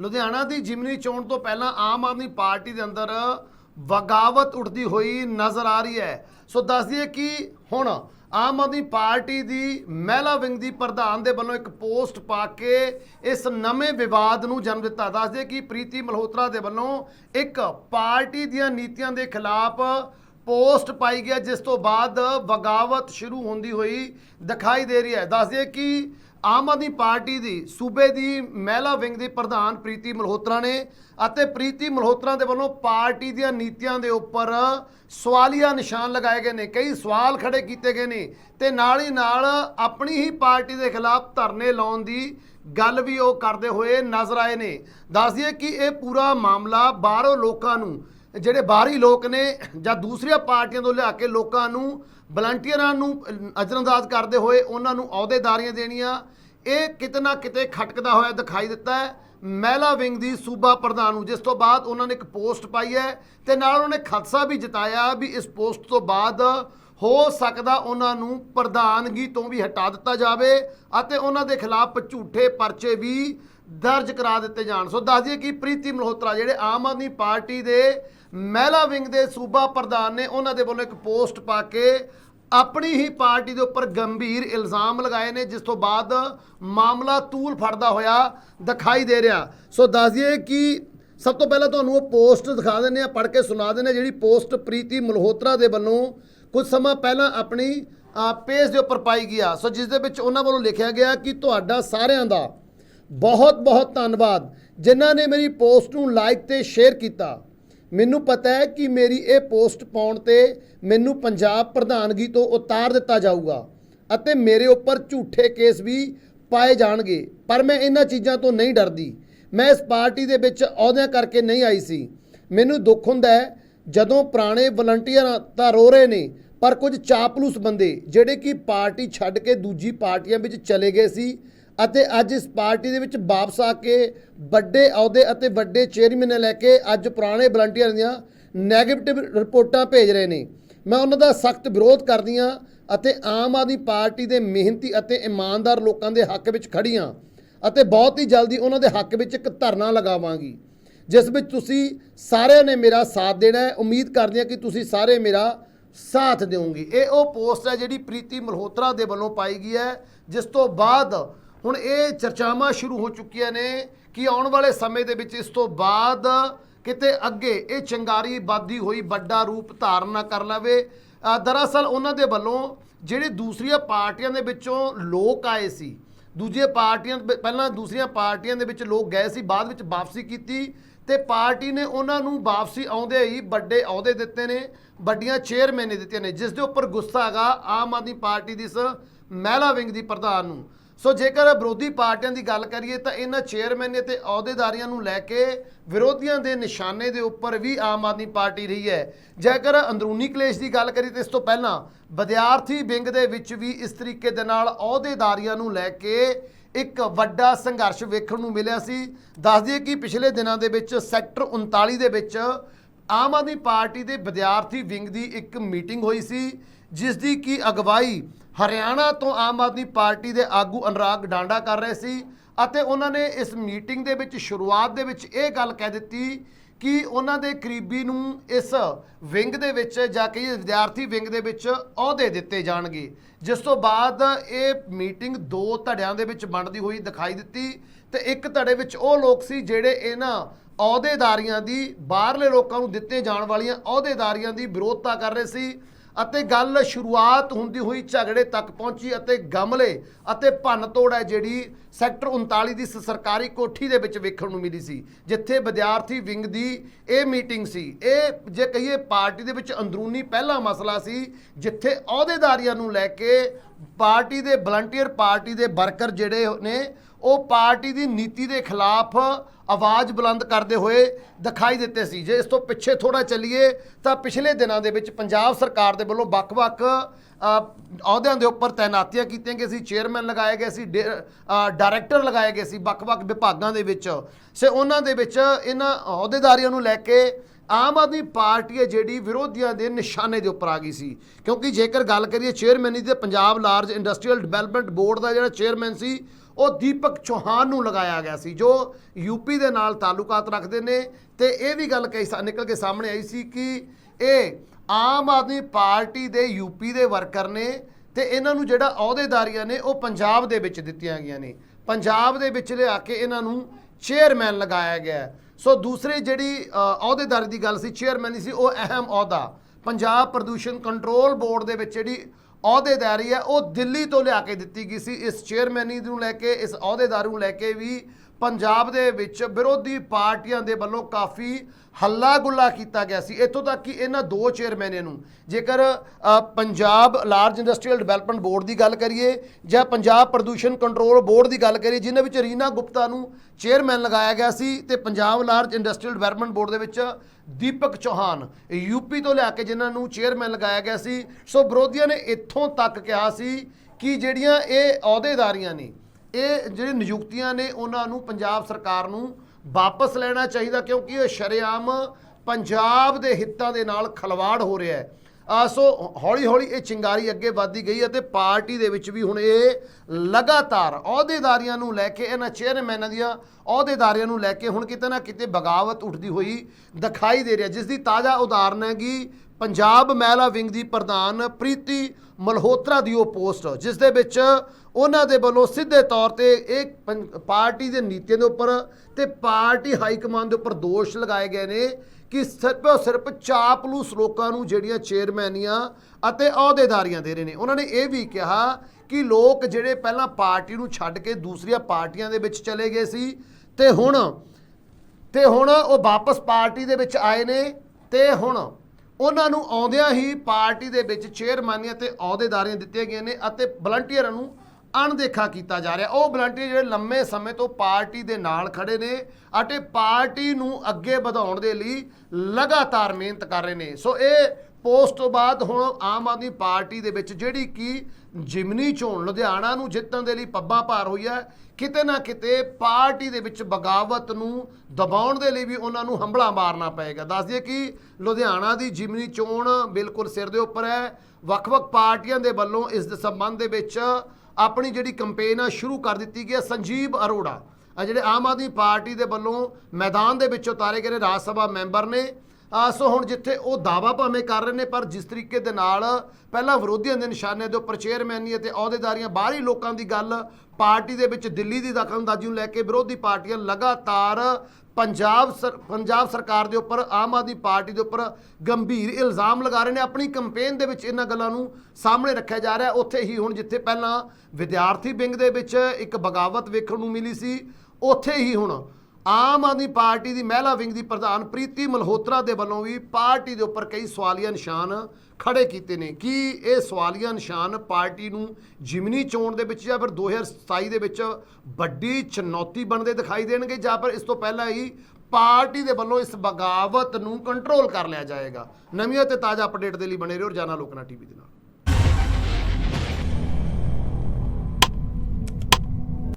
ਲੁਧਿਆਣਾ ਦੀ ਜਿਮਨੀ ਚੋਣ ਤੋਂ ਪਹਿਲਾਂ ਆਮ ਆਦਮੀ ਪਾਰਟੀ ਦੇ ਅੰਦਰ ਵਗਾਵਤ ਉੱਠਦੀ ਹੋਈ ਨਜ਼ਰ ਆ ਰਹੀ ਹੈ। ਸੋ ਦੱਸ ਦਈਏ ਕਿ ਹੁਣ ਆਮ ਆਦਮੀ ਪਾਰਟੀ ਦੀ ਮਹਿਲਾ ਵਿੰਗ ਦੀ ਪ੍ਰਧਾਨ ਦੇ ਵੱਲੋਂ ਇੱਕ ਪੋਸਟ ਪਾ ਕੇ ਇਸ ਨਵੇਂ ਵਿਵਾਦ ਨੂੰ ਜਨਮ ਦਿੱਤਾ। ਦੱਸ ਦਈਏ ਕਿ ਪ੍ਰੀਤੀ ਮਲਹੋਤਰਾ ਦੇ ਵੱਲੋਂ ਇੱਕ ਪਾਰਟੀ ਦੀਆਂ ਨੀਤੀਆਂ ਦੇ ਖਿਲਾਫ ਪੋਸਟ ਪਾਈ ਗਿਆ ਜਿਸ ਤੋਂ ਬਾਅਦ ਵਗਾਵਤ ਸ਼ੁਰੂ ਹੁੰਦੀ ਹੋਈ ਦਿਖਾਈ ਦੇ ਰਹੀ ਹੈ। ਦੱਸ ਦਈਏ ਕਿ ਆਮ ਆਦਮੀ ਪਾਰਟੀ ਦੀ ਸੂਬੇ ਦੀ ਮਹਿਲਾ ਵਿੰਗ ਦੀ ਪ੍ਰਧਾਨ ਪ੍ਰੀਤੀ ਮਲਹੋਤਰਾ ਨੇ ਅਤੇ ਪ੍ਰੀਤੀ ਮਲਹੋਤਰਾ ਦੇ ਵੱਲੋਂ ਪਾਰਟੀ ਦੀਆਂ ਨੀਤੀਆਂ ਦੇ ਉੱਪਰ ਸਵਾਲੀਆ ਨਿਸ਼ਾਨ ਲਗਾਏ ਗਏ ਨੇ, ਕਈ ਸਵਾਲ ਖੜੇ ਕੀਤੇ ਗਏ ਨੇ ਤੇ ਨਾਲ ਹੀ ਨਾਲ ਆਪਣੀ ਹੀ ਪਾਰਟੀ ਦੇ ਖਿਲਾਫ ਧਰਨੇ ਲਾਉਣ ਦੀ ਗੱਲ ਵੀ ਉਹ ਕਰਦੇ ਹੋਏ ਨਜ਼ਰ ਆਏ ਨੇ। ਦੱਸ ਦਈਏ ਕਿ ਇਹ ਪੂਰਾ ਮਾਮਲਾ ਬਾਹਰੋਂ ਲੋਕਾਂ ਨੂੰ ਜਿਹੜੇ ਬਾਹਰੀ ਲੋਕ ਨੇ ਜਾਂ ਦੂਸਰੀਆਂ ਪਾਰਟੀਆਂ ਤੋਂ ਲਿਆ ਕੇ ਲੋਕਾਂ ਨੂੰ ਵਲੰਟੀਅਰਾਂ ਨੂੰ ਨਜ਼ਰਅੰਦਾਜ਼ ਕਰਦੇ ਹੋਏ ਉਹਨਾਂ ਨੂੰ ਅਹੁਦੇਦਾਰੀਆਂ ਦੇਣੀਆਂ, ਇਹ ਕਿਤੇ ਨਾ ਕਿਤੇ ਖਟਕਦਾ ਹੋਇਆ ਦਿਖਾਈ ਦਿੱਤਾ ਹੈ। ਮਹਿਲਾ ਵਿੰਗ ਦੀ ਸੂਬਾ ਪ੍ਰਧਾਨ ਨੂੰ ਜਿਸ ਤੋਂ ਬਾਅਦ ਉਹਨਾਂ ਨੇ ਇੱਕ ਪੋਸਟ ਪਾਈ ਹੈ ਤੇ ਨਾਲ ਉਹਨਾਂ ਨੇ ਖਦਸ਼ਾ ਵੀ ਜਤਾਇਆ ਵੀ ਇਸ ਪੋਸਟ ਤੋਂ ਬਾਅਦ ਹੋ ਸਕਦਾ ਉਹਨਾਂ ਨੂੰ ਪ੍ਰਧਾਨਗੀ ਤੋਂ ਵੀ ਹਟਾ ਦਿੱਤਾ ਜਾਵੇ ਅਤੇ ਉਹਨਾਂ ਦੇ ਖਿਲਾਫ ਝੂਠੇ ਪਰਚੇ ਵੀ ਦਰਜ ਕਰਾ ਦਿੱਤੇ ਜਾਣ। ਸੋ ਦੱਸ ਦਈਏ ਕਿ ਪ੍ਰੀਤੀ ਮਲਹੋਤਰਾ, ਜਿਹੜੇ ਆਮ ਆਦਮੀ ਪਾਰਟੀ ਦੇ ਮਹਿਲਾ ਵਿੰਗ ਦੇ ਸੂਬਾ ਪ੍ਰਧਾਨ ਨੇ ਉਹਨਾਂ ਦੇ ਵੱਲੋਂ ਇੱਕ ਪੋਸਟ ਪਾ ਕੇ ਆਪਣੀ ਹੀ ਪਾਰਟੀ ਦੇ ਉੱਪਰ ਗੰਭੀਰ ਇਲਜ਼ਾਮ ਲਗਾਏ ਨੇ, ਜਿਸ ਤੋਂ ਬਾਅਦ ਮਾਮਲਾ ਤੂਲ ਫੜਦਾ ਹੋਇਆ ਦਿਖਾਈ ਦੇ ਰਿਹਾ। ਸੋ ਦੱਸ ਦਈਏ ਕਿ ਸਭ ਤੋਂ ਪਹਿਲਾਂ ਤੁਹਾਨੂੰ ਉਹ ਪੋਸਟ ਦਿਖਾ ਦਿੰਦੇ ਆ ਪੜ੍ਹ ਕੇ ਸੁਣਾ ਦਿੰਦੇ ਹਾਂ, ਜਿਹੜੀ ਪੋਸਟ ਪ੍ਰੀਤੀ ਮਲਹੋਤਰਾ ਦੇ ਵੱਲੋਂ ਕੁਝ ਸਮਾਂ ਪਹਿਲਾਂ ਆਪਣੀ ਪੇਜ ਦੇ ਉੱਪਰ ਪਾਈ ਗਿਆ ਸੋ ਜਿਸ ਦੇ ਵਿੱਚ ਉਹਨਾਂ ਵੱਲੋਂ ਲਿਖਿਆ ਗਿਆ ਕਿ ਤੁਹਾਡਾ ਸਾਰਿਆਂ ਦਾ ਬਹੁਤ ਬਹੁਤ ਧੰਨਵਾਦ, ਜਿਨ੍ਹਾਂ ਨੇ ਮੇਰੀ ਪੋਸਟ ਨੂੰ ਲਾਈਕ ਤੇ ਸ਼ੇਅਰ ਕੀਤਾ। ਮੈਨੂੰ ਪਤਾ ਹੈ ਕਿ ਮੇਰੀ ਇਹ ਪੋਸਟ ਪਾਉਣ ਤੇ ਮੈਨੂੰ ਪੰਜਾਬ ਪ੍ਰਧਾਨਗੀ ਤੋਂ ਉਤਾਰ ਦਿੱਤਾ ਜਾਊਗਾ ਅਤੇ ਮੇਰੇ ਉੱਪਰ ਝੂਠੇ ਕੇਸ ਵੀ ਪਾਏ ਜਾਣਗੇ। ਪਰ ਮੈਂ ਇਹਨਾਂ ਚੀਜ਼ਾਂ ਤੋਂ ਨਹੀਂ ਡਰਦੀ। ਮੈਂ ਇਸ ਪਾਰਟੀ ਦੇ ਵਿੱਚ ਅਹੁਦਿਆਂ ਕਰਕੇ ਨਹੀਂ ਆਈ ਸੀ। ਮੈਨੂੰ ਦੁੱਖ ਹੁੰਦਾ ਹੈ ਜਦੋਂ ਪੁਰਾਣੇ ਵਲੰਟੀਅਰ ਤਾਂ ਰੋ ਰਹੇ ਨੇ, ਪਰ ਕੁਝ ਚਾਪਲੂਸ ਬੰਦੇ ਜਿਹੜੇ ਕਿ ਪਾਰਟੀ ਛੱਡ ਕੇ ਦੂਜੀ ਪਾਰਟੀਆਂ ਵਿੱਚ ਚਲੇ ਗਏ ਸੀ ਅਤੇ ਅੱਜ ਇਸ ਪਾਰਟੀ ਦੇ ਵਿੱਚ ਵਾਪਸ ਆ ਕੇ ਵੱਡੇ ਅਹੁਦੇ ਅਤੇ ਵੱਡੇ ਚੇਅਰਮੈਨ ਲੈ ਕੇ ਅੱਜ ਪੁਰਾਣੇ ਵਲੰਟੀਅਰ ਦੀਆਂ ਨੈਗੇਟਿਵ ਰਿਪੋਰਟਾਂ ਭੇਜ ਰਹੇ ਨੇ। ਮੈਂ ਉਹਨਾਂ ਦਾ ਸਖਤ ਵਿਰੋਧ ਕਰਦੀ ਹਾਂ ਅਤੇ ਆਮ ਆਦਮੀ ਪਾਰਟੀ ਦੇ ਮਿਹਨਤੀ ਅਤੇ ਇਮਾਨਦਾਰ ਲੋਕਾਂ ਦੇ ਹੱਕ ਵਿੱਚ ਖੜੀ ਹਾਂ ਅਤੇ ਬਹੁਤ ਹੀ ਜਲਦੀ ਉਹਨਾਂ ਦੇ ਹੱਕ ਵਿੱਚ ਇੱਕ ਧਰਨਾ ਲਗਾਵਾਂਗੀ, ਜਿਸ ਵਿੱਚ ਤੁਸੀਂ ਸਾਰਿਆਂ ਨੇ ਮੇਰਾ ਸਾਥ ਦੇਣਾ ਹੈ। ਉਮੀਦ ਕਰਦੀ ਹਾਂ ਕਿ ਤੁਸੀਂ ਸਾਰੇ ਮੇਰਾ ਸਾਥ ਦਿਓਗੇ। ਇਹ ਉਹ ਪੋਸਟ ਹੈ ਜਿਹੜੀ ਪ੍ਰੀਤੀ ਮਲਹੋਤਰਾ ਦੇ ਵੱਲੋਂ ਪਾਈ ਗਈ ਹੈ, ਜਿਸ ਤੋਂ ਬਾਅਦ ਹੁਣ ਇਹ ਚਰਚਾਵਾਂ ਸ਼ੁਰੂ ਹੋ ਚੁੱਕੀਆਂ ਨੇ ਕਿ ਆਉਣ ਵਾਲੇ ਸਮੇਂ ਦੇ ਵਿੱਚ ਇਸ ਤੋਂ ਬਾਅਦ ਕਿਤੇ ਅੱਗੇ ਇਹ ਚੰਗਾਰੀ ਵੱਧਦੀ ਹੋਈ ਵੱਡਾ ਰੂਪ ਧਾਰਨਾ ਕਰ ਲਵੇ। ਦਰਅਸਲ ਉਹਨਾਂ ਦੇ ਵੱਲੋਂ ਜਿਹੜੇ ਦੂਸਰੀਆਂ ਪਾਰਟੀਆਂ ਦੇ ਵਿੱਚੋਂ ਲੋਕ ਆਏ ਸੀ, ਦੂਜੇ ਪਾਰਟੀਆਂ ਪਹਿਲਾਂ ਦੂਸਰੀਆਂ ਪਾਰਟੀਆਂ ਦੇ ਵਿੱਚ ਲੋਕ ਗਏ ਸੀ, ਬਾਅਦ ਵਿੱਚ ਵਾਪਸੀ ਕੀਤੀ ਤੇ ਪਾਰਟੀ ਨੇ ਉਹਨਾਂ ਨੂੰ ਵਾਪਸੀ ਆਉਂਦੇ ਹੀ ਵੱਡੇ ਅਹੁਦੇ ਦਿੱਤੇ ਨੇ, ਵੱਡੀਆਂ ਚੇਅਰਮੈਨ ਦਿੱਤੀਆਂ ਨੇ, ਜਿਸ ਦੇ ਉੱਪਰ ਗੁੱਸਾ ਹੈਗਾ ਆਮ ਆਦਮੀ ਪਾਰਟੀ ਦੀ ਇਸ ਮਹਿਲਾ ਵਿੰਗ ਦੀ ਪ੍ਰਧਾਨ ਨੂੰ। ਸੋ ਜੇਕਰ ਵਿਰੋਧੀ ਪਾਰਟੀਆਂ ਦੀ ਗੱਲ ਕਰੀਏ ਤਾਂ ਇਹਨਾਂ ਚੇਅਰਮੈਨ ਅਤੇ ਅਹੁਦੇਦਾਰੀਆਂ ਨੂੰ ਲੈ ਕੇ ਵਿਰੋਧੀਆਂ ਦੇ ਨਿਸ਼ਾਨੇ ਦੇ ਉੱਪਰ ਵੀ ਆਮ ਆਦਮੀ ਪਾਰਟੀ ਰਹੀ ਹੈ। ਜੇਕਰ ਅੰਦਰੂਨੀ ਕਲੇਸ਼ ਦੀ ਗੱਲ ਕਰੀਏ ਤਾਂ ਇਸ ਤੋਂ ਪਹਿਲਾਂ ਵਿਦਿਆਰਥੀ ਵਿੰਗ ਦੇ ਵਿੱਚ ਵੀ ਇਸ ਤਰੀਕੇ ਦੇ ਨਾਲ ਅਹੁਦੇਦਾਰੀਆਂ ਨੂੰ ਲੈ ਕੇ ਇੱਕ ਵੱਡਾ ਸੰਘਰਸ਼ ਵੇਖਣ ਨੂੰ ਮਿਲਿਆ ਸੀ। ਦੱਸ ਦਈਏ ਕਿ ਪਿਛਲੇ ਦਿਨਾਂ ਦੇ ਵਿੱਚ ਸੈਕਟਰ 39 ਦੇ ਵਿੱਚ ਆਮ ਆਦਮੀ ਪਾਰਟੀ ਦੇ ਵਿਦਿਆਰਥੀ ਵਿੰਗ ਦੀ ਇੱਕ ਮੀਟਿੰਗ ਹੋਈ ਸੀ। ਜਿਸ ਦੀ ਕੀ ਅਗਵਾਈ ਹਰਿਆਣਾ ਤੋਂ ਆਮ ਆਦਮੀ ਪਾਰਟੀ ਦੇ ਆਗੂ ਅਨੁਰਾਗ ਡਾਂਡਾ ਕਰ ਰਹੇ ਸੀ ਅਤੇ ਉਹਨਾਂ ਨੇ ਇਸ ਮੀਟਿੰਗ ਦੇ ਵਿੱਚ ਸ਼ੁਰੂਆਤ ਦੇ ਵਿੱਚ ਇਹ ਗੱਲ ਕਹਿ ਦਿੱਤੀ ਕਿ ਉਹਨਾਂ ਦੇ ਕਰੀਬੀ ਨੂੰ ਇਸ ਵਿੰਗ ਦੇ ਵਿੱਚ ਜਾਂ ਕਿ ਵਿਦਿਆਰਥੀ ਵਿੰਗ ਦੇ ਵਿੱਚ ਅਹੁਦੇ ਦਿੱਤੇ ਜਾਣਗੇ। ਜਿਸ ਤੋਂ ਬਾਅਦ ਇਹ ਮੀਟਿੰਗ ਦੋ ਧੜਿਆਂ ਦੇ ਵਿੱਚ ਵੰਡਦੀ ਹੋਈ ਦਿਖਾਈ ਦਿੱਤੀ ਤੇ ਇੱਕ ਧੜੇ ਵਿੱਚ ਉਹ ਲੋਕ ਸੀ ਜਿਹੜੇ ਇਹਨਾਂ ਅਹੁਦੇਦਾਰੀਆਂ ਦੀ ਬਾਹਰਲੇ ਲੋਕਾਂ ਨੂੰ ਦਿੱਤੇ ਜਾਣ ਵਾਲੀਆਂ ਅਹੁਦੇਦਾਰੀਆਂ ਦੀ ਵਿਰੋਧਤਾ ਕਰ ਰਹੇ ਸੀ ਅਤੇ ਗੱਲ ਸ਼ੁਰੂਆਤ ਹੁੰਦੀ ਹੋਈ ਝਗੜੇ ਤੱਕ ਪਹੁੰਚੀ ਅਤੇ ਗਮਲੇ ਅਤੇ ਭੰਨ ਤੋੜ ਹੈ ਜਿਹੜੀ ਸੈਕਟਰ 39 ਦੀ ਸ- ਸਰਕਾਰੀ ਕੋਠੀ ਦੇ ਵਿੱਚ ਵੇਖਣ ਨੂੰ ਮਿਲੀ ਸੀ, ਜਿੱਥੇ ਵਿਦਿਆਰਥੀ ਵਿੰਗ ਦੀ ਇਹ ਮੀਟਿੰਗ ਸੀ। ਇਹ ਜੇ ਕਹੀਏ ਪਾਰਟੀ ਦੇ ਵਿੱਚ ਅੰਦਰੂਨੀ ਪਹਿਲਾ ਮਸਲਾ ਸੀ, ਜਿੱਥੇ ਅਹੁਦੇਦਾਰੀਆਂ ਨੂੰ ਲੈ ਕੇ ਪਾਰਟੀ ਦੇ ਵਲੰਟੀਅਰ ਪਾਰਟੀ ਦੇ ਵਰਕਰ ਜਿਹੜੇ ਨੇ ਉਹ ਪਾਰਟੀ ਦੀ ਨੀਤੀ ਦੇ ਖਿਲਾਫ ਆਵਾਜ਼ ਬੁਲੰਦ ਕਰਦੇ ਹੋਏ ਦਿਖਾਈ ਦਿੱਤੇ ਸੀ। ਜੇ ਇਸ ਤੋਂ ਪਿੱਛੇ ਥੋੜਾ ਚੱਲੀਏ, ਤਾਂ ਪਿਛਲੇ ਦਿਨਾਂ ਦੇ ਵਿੱਚ ਪੰਜਾਬ ਸਰਕਾਰ ਦੇ ਵੱਲੋਂ ਵੱਖ-ਵੱਖ ਅਹੁਦਿਆਂ ਦੇ ਉੱਪਰ ਤਾਇਨਾਤੀਆਂ ਕੀਤੀਆਂ ਗਈਆਂ ਸੀ। ਚੇਅਰਮੈਨ ਲਗਾਏ ਗਏ ਸੀ, ਡੇ- ਡਾਇਰੈਕਟਰ ਲਗਾਏ ਗਏ ਸੀ ਵੱਖ-ਵੱਖ ਵਿਭਾਗਾਂ ਦੇ ਵਿੱਚ। ਸੇ ਉਹਨਾਂ ਦੇ ਵਿੱਚ ਇਹਨਾਂ ਅਹੁਦੇਦਾਰੀਆਂ ਨੂੰ ਲੈ ਕੇ ਆਮ ਆਦਮੀ ਪਾਰਟੀ ਹੈ ਜਿਹੜੀ ਵਿਰੋਧੀਆਂ ਦੇ ਨਿਸ਼ਾਨੇ ਦੇ ਉੱਪਰ ਆ ਗਈ ਸੀ। ਕਿਉਂਕਿ ਜੇਕਰ ਗੱਲ ਕਰੀਏ, ਚੇਅਰਮੈਨੀ ਤੇ Punjab large industrial development board ਦਾ ਜਿਹੜਾ ਚੇਅਰਮੈਨ ਸੀ ਉਹ ਦੀਪਕ ਚੌਹਾਨ ਨੂੰ ਲਗਾਇਆ ਗਿਆ ਸੀ, ਜੋ ਯੂਪੀ ਦੇ ਨਾਲ ਤਾਲੁਕਾਤ ਰੱਖਦੇ ਨੇ। ਤੇ ਇਹ ਵੀ ਗੱਲ ਕਈ ਸਾ- ਨਿਕਲ ਕੇ ਸਾਹਮਣੇ ਆਈ ਸੀ ਕਿ ਇਹ ਆਮ ਆਦਮੀ ਪਾਰਟੀ ਦੇ ਯੂਪੀ ਦੇ ਵਰਕਰ ਨੇ ਤੇ ਇਹਨਾਂ ਨੂੰ ਜਿਹੜਾ ਅਹੁਦੇਦਾਰੀਆਂ ਨੇ, ਉਹ ਪੰਜਾਬ ਦੇ ਵਿੱਚ ਦਿੱਤੀਆਂ ਗਈਆਂ ਨੇ। ਪੰਜਾਬ ਦੇ ਵਿੱਚ ਲਿਆ ਕੇ ਇਹਨਾਂ ਨੂੰ ਚੇਅਰਮੈਨ ਲਗਾਇਆ ਗਿਆ ਸੋ ਦੂਸਰੀ ਜਿਹੜੀ ਅਹੁਦੇਦਾਰੀ ਦੀ ਗੱਲ ਸੀ, ਚੇਅਰਮੈਨ ਦੀ ਸੀ, ਉਹ ਅਹਿਮ ਅਹੁਦਾ। ਪੰਜਾਬ ਪ੍ਰਦੂਸ਼ਣ ਕੰਟਰੋਲ ਬੋਰਡ ਦੇ ਵਿੱਚ ਜਿਹੜੀ ਅਹੁਦੇਦਾਰੀ ਹੈ। ਉਹ ਦਿੱਲੀ ਤੋਂ ਲਿਆ ਕੇ ਦਿੱਤੀ ਗਈ ਸੀ। ਇਸ ਚੇਅਰਮੈਨੀ ਨੂੰ ਲੈ ਕੇ, ਇਸ ਅਹੁਦੇਦਾਰ ਨੂੰ ਲੈ ਕੇ ਵੀ ਪੰਜਾਬ ਦੇ ਵਿੱਚ ਵਿਰੋਧੀ ਪਾਰਟੀਆਂ ਦੇ ਵੱਲੋਂ ਕਾਫੀ ਹੱਲਾ ਗੁੱਲਾ ਕੀਤਾ ਗਿਆ ਸੀ। ਇੱਥੋਂ ਤੱਕ ਕਿ ਇਹਨਾਂ ਦੋ ਚੇਅਰਮੈਨਾਂ ਨੂੰ ਜੇਕਰ Punjab large industrial development board ਦੀ ਗੱਲ ਕਰੀਏ ਜਾਂ ਪੰਜਾਬ ਪ੍ਰਦੂਸ਼ਣ ਕੰਟਰੋਲ ਬੋਰਡ ਦੀ ਗੱਲ ਕਰੀਏ, ਜਿਨ੍ਹਾਂ ਵਿੱਚ ਰੀਨਾ ਗੁਪਤਾ ਨੂੰ ਚੇਅਰਮੈਨ ਲਗਾਇਆ ਗਿਆ ਸੀ ਤੇ Punjab large industrial development board ਦੇ ਵਿੱਚ ਦੀਪਕ ਚੌਹਾਨ ਯੂਪੀ ਤੋਂ ਲਿਆ ਕੇ ਜਿਨ੍ਹਾਂ ਨੂੰ ਚੇਅਰਮੈਨ ਲਗਾਇਆ ਗਿਆ ਸੀ। ਸੋ ਵਿਰੋਧੀਆਂ ਨੇ ਇੱਥੋਂ ਤੱਕ ਕਿਹਾ ਸੀ ਕਿ ਜਿਹੜੀਆਂ ਇਹ ਅਹੁਦੇਦਾਰੀਆਂ ਨੇ, ਇਹ ਜਿਹੜੇ ਨਿਯੁਕਤੀਆਂ ਨੇ, ਉਹਨਾਂ ਨੂੰ ਪੰਜਾਬ ਸਰਕਾਰ ਨੂੰ ਵਾਪਸ ਲੈਣਾ ਚਾਹੀਦਾ ਕਿਉਂਕਿ ਇਹ ਸ਼ਰੇਆਮ ਪੰਜਾਬ ਦੇ ਹਿੱਤਾਂ ਦੇ ਨਾਲ ਖਲਵਾੜ ਹੋ ਰਿਹਾ ਹੈ। ਸੋ ਹੌਲੀ ਹੌਲੀ ਇਹ ਚਿੰਗਾਰੀ ਅੱਗੇ ਵੱਧਦੀ ਗਈ ਅਤੇ ਪਾਰਟੀ ਦੇ ਵਿੱਚ ਵੀ ਹੁਣ ਇਹ ਲਗਾਤਾਰ ਅਹੁਦੇਦਾਰੀਆਂ ਨੂੰ ਲੈ ਕੇ, ਇਹਨਾਂ ਚੇਅਰਮੈਨਾਂ ਦੀਆਂ ਅਹੁਦੇਦਾਰੀਆਂ ਨੂੰ ਲੈ ਕੇ ਹੁਣ ਕਿਤੇ ਨਾ ਕਿਤੇ ਬਗਾਵਤ ਉੱਠਦੀ ਹੋਈ ਦਿਖਾਈ ਦੇ ਰਹੀ ਹੈ। ਜਿਸ ਦੀ ਤਾਜ਼ਾ ਉਦਾਹਰਨ ਹੈਗੀ ਪੰਜਾਬ ਮਹਿਲਾ ਵਿੰਗ ਦੀ ਪ੍ਰਧਾਨ ਪ੍ਰੀਤੀ ਮਲਹੋਤਰਾ ਦੀ ਉਹ ਪੋਸਟ, ਜਿਸ ਦੇ ਵਿੱਚ ਉਹਨਾਂ ਦੇ ਵੱਲੋਂ ਸਿੱਧੇ ਤੌਰ ਤੇ ਇਹ ਪੰ- ਪਾਰਟੀ ਦੇ ਨੀਤੀਆਂ ਦੇ ਉੱਪਰ ਤੇ ਪਾਰਟੀ ਹਾਈ ਕਮਾਂਡ ਦੇ ਉੱਪਰ ਦੋਸ਼ ਲਗਾਏ ਗਏ ਨੇ ਕਿ ਸਿਰਫ ਸਿਰਫ ਚਾਪਲੂਸ ਲੋਕਾਂ ਨੂੰ ਜਿਹੜੀਆਂ ਚੇਅਰਮੈਨੀਆਂ ਅਤੇ ਅਹੁਦੇਦਾਰੀਆਂ ਦੇ ਰਹੇ ਨੇ। ਉਹਨਾਂ ਨੇ ਇਹ ਵੀ ਕਿਹਾ ਕਿ ਲੋਕ ਜਿਹੜੇ ਪਹਿਲਾਂ ਪਾਰਟੀ ਨੂੰ ਛੱਡ ਕੇ ਦੂਸਰੀਆਂ ਪਾਰਟੀਆਂ ਦੇ ਵਿੱਚ ਚਲੇ ਗਏ ਸੀ ਤੇ ਹੁਣ ਤੇ ਹੁਣ ਉਹ ਵਾਪਸ ਪਾਰਟੀ ਦੇ ਵਿੱਚ ਆਏ ਨੇ ਤੇ ਹੁਣ ਉਹਨਾਂ ਨੂੰ ਆਉਂਦਿਆਂ ਹੀ ਪਾਰਟੀ ਦੇ ਵਿੱਚ ਚੇਅਰਮੈਨੀਆਂ ਤੇ ਅਹੁਦੇਦਾਰੀਆਂ ਦਿੱਤੀਆਂ ਗਈਆਂ ਨੇ ਅਤੇ ਵਲੰਟੀਅਰਾਂ ਨੂੰ ਅਣਦੇਖਾ ਕੀਤਾ ਜਾ ਰਿਹਾ। ਉਹ ਵਲੰਟੀਅਰ ਜਿਹੜੇ ਲੰਮੇ ਸਮੇਂ ਤੋਂ ਪਾਰਟੀ ਦੇ ਨਾਲ ਖੜੇ ਨੇ ਅਤੇ ਪਾਰਟੀ ਨੂੰ ਅੱਗੇ ਵਧਾਉਣ ਦੇ ਲਈ ਲਗਾਤਾਰ ਮਿਹਨਤ ਕਰ ਰਹੇ ਨੇ। ਸੋ ਇਹ ਪੋਸਟ ਤੋਂ ਬਾਅਦ ਹੁਣ ਆਮ ਆਦਮੀ ਪਾਰਟੀ ਦੇ ਵਿੱਚ ਜਿਹੜੀ ਕਿ ਜਿਮਨੀ ਚੋਣ, ਲੁਧਿਆਣਾ ਨੂੰ ਜਿੱਤਣ ਦੇ ਲਈ ਪੱਬਾਂ ਭਾਰ ਹੋਈ ਹੈ, ਕਿਤੇ ਨਾ ਕਿਤੇ ਪਾਰਟੀ ਦੇ ਵਿੱਚ ਬਗਾਵਤ ਨੂੰ ਦਬਾਉਣ ਦੇ ਲਈ ਵੀ ਉਹਨਾਂ ਨੂੰ ਹੰਬਲਾ ਮਾਰਨਾ ਪਏਗਾ। ਦੱਸ ਦਈਏ ਕਿ ਲੁਧਿਆਣਾ ਦੀ ਜਿਮਨੀ ਚੋਣ ਬਿਲਕੁਲ ਸਿਰ ਦੇ ਉੱਪਰ ਹੈ। ਵੱਖ-ਵੱਖ ਪਾਰਟੀਆਂ ਦੇ ਵੱਲੋਂ ਇਸ ਦੇ ਸੰਬੰਧ ਦੇ ਵਿੱਚ ਆਪਣੀ ਜਿਹੜੀ ਕੰਪੇਨ ਆ, ਸ਼ੁਰੂ ਕਰ ਦਿੱਤੀ ਗਈ ਹੈ ਸੰਜੀਵ ਅਰੋੜਾ। ਆ ਜਿਹੜੇ ਆਮ ਆਦਮੀ ਪਾਰਟੀ ਦੇ ਵੱਲੋਂ ਮੈਦਾਨ ਦੇ ਵਿੱਚ ਉਤਾਰੇ ਗਏ ਨੇ, ਰਾਜ ਸਭਾ ਮੈਂਬਰ ਨੇ। ਸੋ ਹੁਣ ਜਿੱਥੇ ਉਹ ਦਾਵਾ ਭਾਵੇਂ ਕਰ ਰਹੇ ਨੇ, ਪਰ ਜਿਸ ਤਰੀਕੇ ਦੇ ਨਾਲ ਪਹਿਲਾਂ ਵਿਰੋਧੀਆਂ ਦੇ ਨਿਸ਼ਾਨੇ ਦੇ ਉੱਪਰ ਚੇਅਰਮੈਨੀ ਅਤੇ ਅਹੁਦੇਦਾਰੀਆਂ ਬਾਹਰੀ ਲੋਕਾਂ ਦੀ ਗੱਲ ਪਾਰਟੀ ਦੇ ਵਿੱਚ ਦਿੱਲੀ ਦੀ ਦਖਲਅੰਦਾਜ਼ੀ ਨੂੰ ਲੈ ਕੇ ਵਿਰੋਧੀ ਪਾਰਟੀਆਂ ਲਗਾਤਾਰ ਪੰਜਾਬ ਸਰ, ਪੰਜਾਬ ਸਰਕਾਰ ਦੇ ਉੱਪਰ, ਆਮ ਆਦਮੀ ਪਾਰਟੀ ਦੇ ਉੱਪਰ ਗੰਭੀਰ ਇਲਜ਼ਾਮ ਲਗਾ ਰਹੇ ਨੇ। ਆਪਣੀ ਕੰਪੇਨ ਦੇ ਵਿੱਚ ਇਹਨਾਂ ਗੱਲਾਂ ਨੂੰ ਸਾਹਮਣੇ ਰੱਖਿਆ ਜਾ ਰਿਹਾ। ਉੱਥੇ ਹੀ ਹੁਣ ਜਿੱਥੇ ਪਹਿਲਾਂ ਵਿਦਿਆਰਥੀ ਵਿੰਗ ਦੇ ਵਿੱਚ ਇੱਕ ਬਗਾਵਤ ਵੇਖਣ ਨੂੰ ਮਿਲੀ ਸੀ, ਉੱਥੇ ਹੀ ਹੁਣ ਆਮ ਆਦਮੀ ਪਾਰਟੀ ਦੀ ਮਹਿਲਾ ਵਿੰਗ ਦੀ ਪ੍ਰਧਾਨ ਪ੍ਰੀਤੀ ਮਲਹੋਤਰਾ ਦੇ ਵੱਲੋਂ ਵੀ ਪਾਰਟੀ ਦੇ ਉੱਪਰ ਕਈ ਸਵਾਲੀਆ ਨਿਸ਼ਾਨ ਖੜੇ ਕੀਤੇ ਨੇ। ਕਿ ਇਹ ਸਵਾਲੀਆ ਨਿਸ਼ਾਨ ਪਾਰਟੀ ਨੂੰ ਜਿਮਨੀ ਚੋਣ ਦੇ ਵਿੱਚ ਜਾਂ ਫਿਰ 2027 ਦੇ ਵਿੱਚ ਵੱਡੀ ਚੁਣੌਤੀ ਬਣਦੇ ਦਿਖਾਈ ਦੇਣਗੇ ਜਾਂ ਫਿਰ ਇਸ ਤੋਂ ਪਹਿਲਾਂ ਹੀ ਪਾਰਟੀ ਦੇ ਵੱਲੋਂ ਇਸ ਬਗਾਵਤ ਨੂੰ ਕੰਟਰੋਲ ਕਰ ਲਿਆ ਜਾਏਗਾ? ਨਵੀਆਂ ਤੇ ਤਾਜ਼ਾ ਅਪਡੇਟ ਦੇ ਲਈ ਬਣੇ ਰਹੋ ਰੋਜ਼ਾਨਾ ਲੋਕਨਾ ਟੀਵੀ ਦੇ ਨਾਲ।